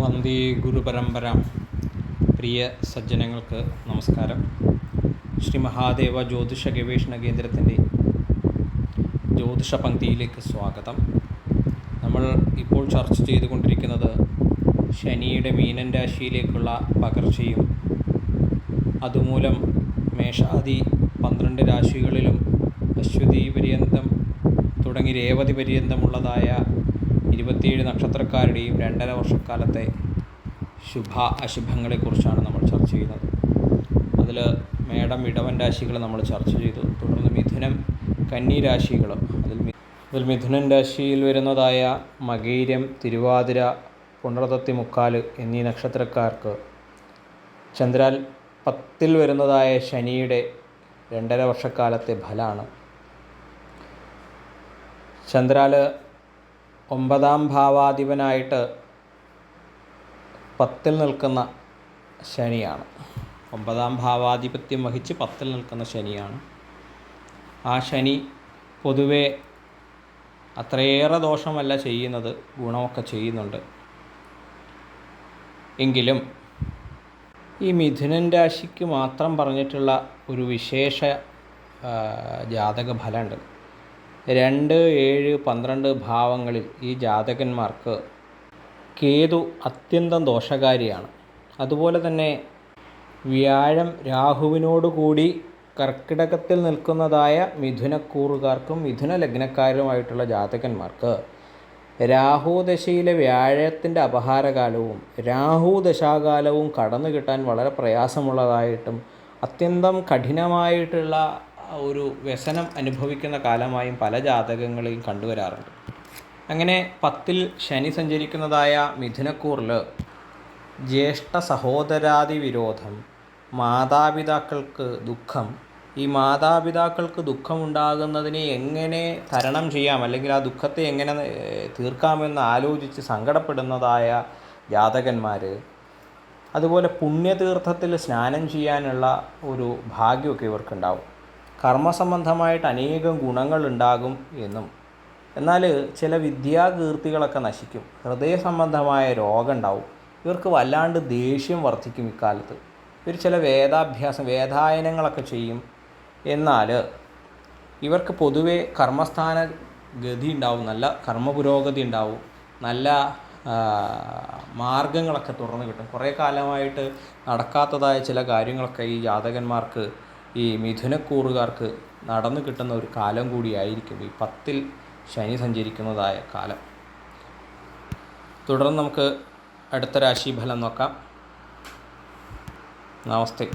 വന്ദേ ഗുരുപരമ്പര. പ്രിയ സജ്ജനങ്ങൾക്ക് നമസ്കാരം. ശ്രീ മഹാദേവ ജ്യോതിഷ ഗവേഷണ കേന്ദ്രത്തിന്റെ ജ്യോതിഷ പങ്ക്തിയിലേക്ക് സ്വാഗതം. നമ്മൾ ഇപ്പോൾ ചർച്ച ചെയ്തുകൊണ്ടിരിക്കുന്നത് ശനിയുടെ മീനൻ രാശിയിലേക്കുള്ള പകർച്ചയും അതുമൂലം മേഷാദി പന്ത്രണ്ട് രാശികളിലും അശ്വതി പര്യന്തം തുടങ്ങി രേവതി പര്യന്തമുള്ളതായ ഇരുപത്തിയേഴ് നക്ഷത്രക്കാരുടെയും രണ്ടര വർഷക്കാലത്തെ ശുഭ അശുഭങ്ങളെക്കുറിച്ചാണ് നമ്മൾ ചർച്ച ചെയ്യുന്നത്. അതിൽ മേടം ഇടവൻ രാശികൾ നമ്മൾ ചർച്ച ചെയ്തു. തുടർന്ന് മിഥുനം കന്നി രാശികൾ അതിൽ അതിൽ മിഥുനൻ രാശിയിൽ വരുന്നതായ മകീരം തിരുവാതിര പുണർതത്തി മുക്കാൽ എന്നീ നക്ഷത്രക്കാർക്ക് ചന്ദ്രാൽ പത്തിൽ വരുന്നതായ ശനിയുടെ രണ്ടര വർഷക്കാലത്തെ ഫലമാണ്. ചന്ദ്രാൽ ഒമ്പതാം ഭാവാധിപനായിട്ട് പത്തിൽ നിൽക്കുന്ന ശനിയാണ്. ഒമ്പതാം ഭാവാധിപത്യം വഹിച്ച് പത്തിൽ നിൽക്കുന്ന ശനിയാണ്. ആ ശനി പൊതുവേ അത്രയേറെ ദോഷമല്ല ചെയ്യുന്നത് ഗുണമൊക്കെ ചെയ്യുന്നുണ്ട്. എങ്കിലും ഈ മിഥുനൻ രാശിക്ക് മാത്രം പറഞ്ഞിട്ടുള്ള ഒരു വിശേഷ ജാതക ഫലമുണ്ട്. രണ്ട് ഏഴ് പന്ത്രണ്ട് ഭാവങ്ങളിൽ ഈ ജാതകന്മാർക്ക് കേതു അത്യന്തം ദോഷകാരിയാണ്. അതുപോലെ തന്നെ വ്യാഴം രാഹുവിനോടുകൂടി കർക്കിടകത്തിൽ നിൽക്കുന്നതായ മിഥുനക്കൂറുകാർക്കും മിഥുന ലഗ്നക്കാരുമായിട്ടുള്ള ജാതകന്മാർക്ക് രാഹു ദശയിലെ വ്യാഴത്തിന്റെ അപഹാരകാലവും രാഹു ദശാകാലവും കടന്നു കിട്ടാൻ വളരെ പ്രയാസമുള്ളതായിട്ടും അത്യന്തം കഠിനമായിട്ടുള്ള ഒരു വ്യസനം അനുഭവിക്കുന്ന കാലമായും പല ജാതകങ്ങളെയും കണ്ടുവരാറുണ്ട്. അങ്ങനെ പത്തിൽ ശനി സഞ്ചരിക്കുന്നതായ മിഥുനക്കൂറിൽ ജ്യേഷ്ഠ സഹോദരാദി വിരോധം മാതാപിതാക്കൾക്ക് ദുഃഖം ഈ മാതാപിതാക്കൾക്ക് ദുഃഖമുണ്ടാകുന്നതിനെ എങ്ങനെ തരണം ചെയ്യാം അല്ലെങ്കിൽ ആ ദുഃഖത്തെ എങ്ങനെ തീർക്കാമെന്ന് ആലോചിച്ച് സങ്കടപ്പെടുന്നതായ ജാതകന്മാർ അതുപോലെ പുണ്യതീർത്ഥത്തിൽ സ്നാനം ചെയ്യാനുള്ള ഒരു ഭാഗ്യമൊക്കെ ഇവർക്കുണ്ടാവും. കർമ്മസംബന്ധമായിട്ട് അനേകം ഗുണങ്ങളുണ്ടാകും എന്നും. എന്നാൽ ചില വിദ്യാകീർത്തികളൊക്കെ നശിക്കും. ഹൃദയ സംബന്ധമായ രോഗം ഉണ്ടാവും ഇവർക്ക് വല്ലാണ്ട് ദേഷ്യം വർദ്ധിക്കും ഇക്കാലത്ത്. ഇവർ ചില വേദാഭ്യാസം വേദായനങ്ങളൊക്കെ ചെയ്യും. എന്നാൽ ഇവർക്ക് പൊതുവെ കർമ്മസ്ഥാന ഗതി ഉണ്ടാവും. നല്ല കർമ്മ പുരോഗതി ഉണ്ടാവും. നല്ല മാർഗങ്ങളൊക്കെ തുറന്നു കിട്ടും. കുറേ കാലമായിട്ട് നടക്കാത്തതായ ചില കാര്യങ്ങളൊക്കെ ഈ ജാതകന്മാർക്ക് ഈ മിഥുനക്കൂറുകാർക്ക് നടന്നു കിട്ടുന്ന ഒരു കാലം കൂടിയായിരിക്കും ഈ പത്തിൽ ശനി സഞ്ചരിക്കുന്നതായ കാലം. തുടർന്ന് നമുക്ക് അടുത്ത രാശിഫലം നോക്കാം. നമസ്തേ.